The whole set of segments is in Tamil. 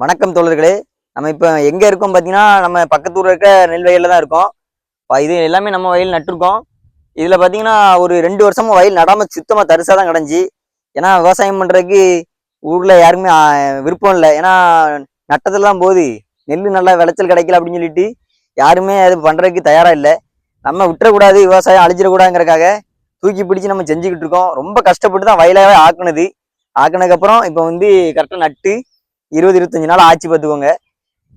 வணக்கம் தோழர்களே. நம்ம இப்போ எங்கே இருக்கோம் பார்த்தீங்கன்னா நம்ம பக்கத்து ஊரில் இருக்க நெல் வயலில் தான் இருக்கோம். இது எல்லாமே நம்ம வயல் நட்டிருக்கோம். இதில் பார்த்தீங்கன்னா ஒரு ரெண்டு வருஷமாக வயல் நடாமல் சுத்தமாக தரிசாக தான் கிடஞ்சி. ஏன்னா விவசாயம் பண்ணுறதுக்கு ஊரில் யாருமே விருப்பம் இல்லை. ஏன்னா நட்டத்தில் தான் போகுது நெல் நல்லா விளைச்சல் கிடைக்கல அப்படின்னு சொல்லிட்டு யாருமே அது பண்ணுறதுக்கு தயாராக இல்லை. நம்ம விட்டுறக்கூடாது விவசாயம் அழிஞ்சிடக்கூடாதுங்கிறக்காக தூக்கி பிடிச்சி நம்ம செஞ்சுக்கிட்டு இருக்கோம். ரொம்ப கஷ்டப்பட்டு தான் வயலாகவே ஆக்குனது. ஆக்குனதுக்கப்புறம் இப்போ வந்து கரெக்டாக நட்டு இருபது இருபத்தஞ்சு நாள் ஆச்சு பார்த்துக்கோங்க.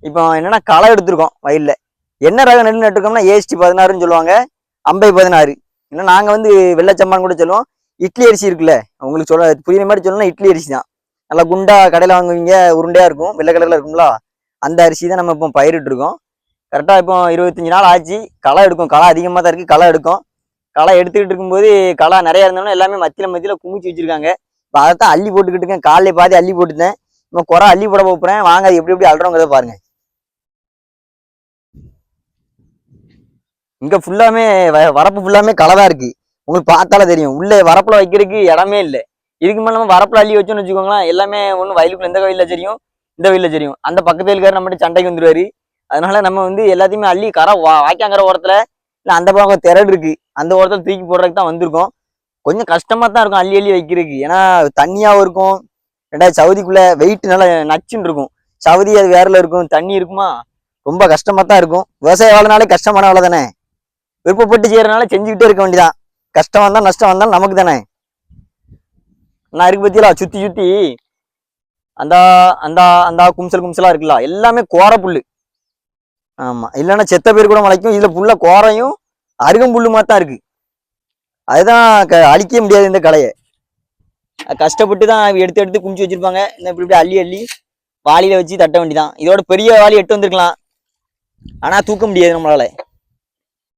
இப்போ என்னென்னா களை எடுத்திருக்கோம் வயலில். என்ன ரக நெல் நட்டுருக்கோம்னா ஏஎஸ்டி பதினாறுன்னு சொல்லுவாங்க. அம்பை பதினாறு. ஏன்னா நாங்கள் வந்து வெள்ளச்சம்மான்னு கூட சொல்லுவோம். இட்லி அரிசி இருக்குல்ல உங்களுக்கு சொல்ல புரியுற மாதிரி சொல்லணும்னா இட்லி அரிசி தான். நல்லா குண்டா கடையில் வாங்குவீங்க உருண்டையாக இருக்கும் வெள்ளை கலரில் இருக்கும்ல அந்த அரிசி தான் நம்ம இப்போ பயிரிட்டுருக்கோம். கரெக்டாக இப்போ இருபத்தஞ்சு நாள் ஆச்சு களை எடுக்கும் களை அதிகமாக தான் இருக்குது களை எடுக்கும். களை எடுத்துக்கிட்டு இருக்கும்போது களை நிறையா இருந்தோம்னா எல்லாமே மத்தியில் மத்தியில் குமிச்சு வச்சுருக்காங்க. இப்போ அதை தான் அள்ளி போட்டுக்கிட்டு இருக்கேன் காலையில் பாதி அள்ளி போட்டுட்டேன். நம்ம குறை அள்ளி போட போறேன். வாங்க அது எப்படி எப்படி அல்றோங்கிறத பாருங்க. இங்க ஃபுல்லாமே வ- வரப்பு ஃபுல்லாமே களை தான் இருக்கு. உங்களுக்கு பார்த்தாலே தெரியும். உள்ளே வரப்புல வைக்கிறதுக்கு இடமே இல்லை. இதுக்கு மேலே நம்ம வரப்புல அள்ளி வச்சோம்னு வச்சுக்கோங்களேன் எல்லாமே ஒன்று வயலுக்குள்ள எந்த வயல்ல தெரியும் இந்த வயலில் தெரியும். அந்த பக்கத்து வயலுக்காரர் நம்மகிட்ட சண்டைக்கு வந்துடுவார் அதனால நம்ம வந்து எல்லாத்தையுமே அள்ளி கரை வா- வாய்க்காங்கிற ஓரத்துல இல்லை அந்த பக்கம் திரடு இருக்கு. அந்த ஓரத்தில் தூக்கி போடுறதுக்கு தான் வந்திருக்கோம். கொஞ்சம் கஷ்டமாக தான் இருக்கும் அள்ளி அள்ளி வைக்கிறதுக்கு. ஏன்னா தண்ணியாகவும் இருக்கும். ரெண்டாவது சவுதிக்குள்ள வெயிட் நல்லா நச்சுன்னு இருக்கும். சவுதி அது வேறல இருக்கும் தண்ணி இருக்குமா? ரொம்ப கஷ்டமா தான் இருக்கும். விவசாய வேலைனாலே கஷ்டமான வேலை தானே? விருப்பப்பட்டு செய்யறதுனால செஞ்சுக்கிட்டே இருக்க வேண்டியதான் கஷ்டம் வந்தால் நஷ்டம் வந்தாலும் நமக்கு தானே? நான் இருக்கு பத்தியலா சுத்தி சுத்தி அந்த அந்த அந்த கும்சல் கும்சலா இருக்குல்ல எல்லாமே கோர புல்லு. ஆமா இல்லைன்னா செத்த பேர் கூட முளைக்கும். இதுல புல்ல கோரையும் அருகம்புல்லுமா தான் இருக்கு. அதுதான் க- அழிக்க முடியாது இந்த கலையை கஷ்டப்பட்டு தான் எடுத்து எடுத்து குமிச்சு வச்சிருப்பாங்க. இந்த இப்படி இப்படி அள்ளி அள்ளி வாளியில வச்சு தட்ட வேண்டியதான் இதோட பெரிய வாளி எட்டு வந்திருக்கலாம். ஆனா தூக்க முடியாது நம்மளால.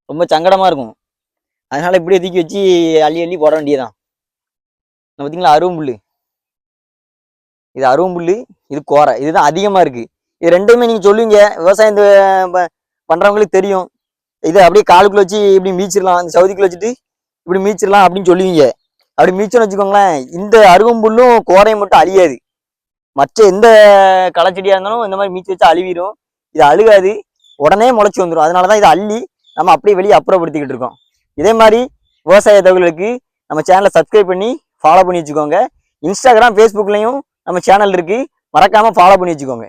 ரொம்ப சங்கடமா இருக்கும். அதனால இப்படியே தூக்கி வச்சு அள்ளி அள்ளி போட வேண்டியதான் பார்த்தீங்களா அருவம்புல்லு இது அருவம்புல்லு இது கோரை. இதுதான் அதிகமா இருக்கு. இது ரெண்டுமே நீங்க சொல்லுவீங்க. விவசாயம் இந்த பண்றவங்களுக்கு தெரியும். இதை அப்படியே காலுக்குள்ள வச்சு இப்படி மீச்சிடலாம். இந்த சவுதிக்குள்ள வச்சுட்டு இப்படி மீச்சிடலாம் அப்படின்னு சொல்லுவீங்க. அப்படி மீச்சோன்னு வச்சுக்கோங்களேன் இந்த அருகம்புல்லும் கோரையும் மட்டும் அழியாது. மற்ற எந்த களைச்செடியாக இருந்தாலும் இந்த மாதிரி மீச்சு வச்சா அழுவிடும் இது அழுகாது. உடனே முளைச்சி வந்துடும் அதனால தான் இதை அள்ளி நம்ம அப்படியே வெளியே அப்புறப்படுத்திக்கிட்டு இருக்கோம். இதே மாதிரி விவசாய தகவல்களுக்கு நம்ம சேனலை சப்ஸ்கிரைப் பண்ணி ஃபாலோ பண்ணி வச்சுக்கோங்க. இன்ஸ்டாகிராம் ஃபேஸ்புக்லேயும் நம்ம சேனல் இருக்குது மறக்காமல் ஃபாலோ பண்ணி வச்சுக்கோங்க.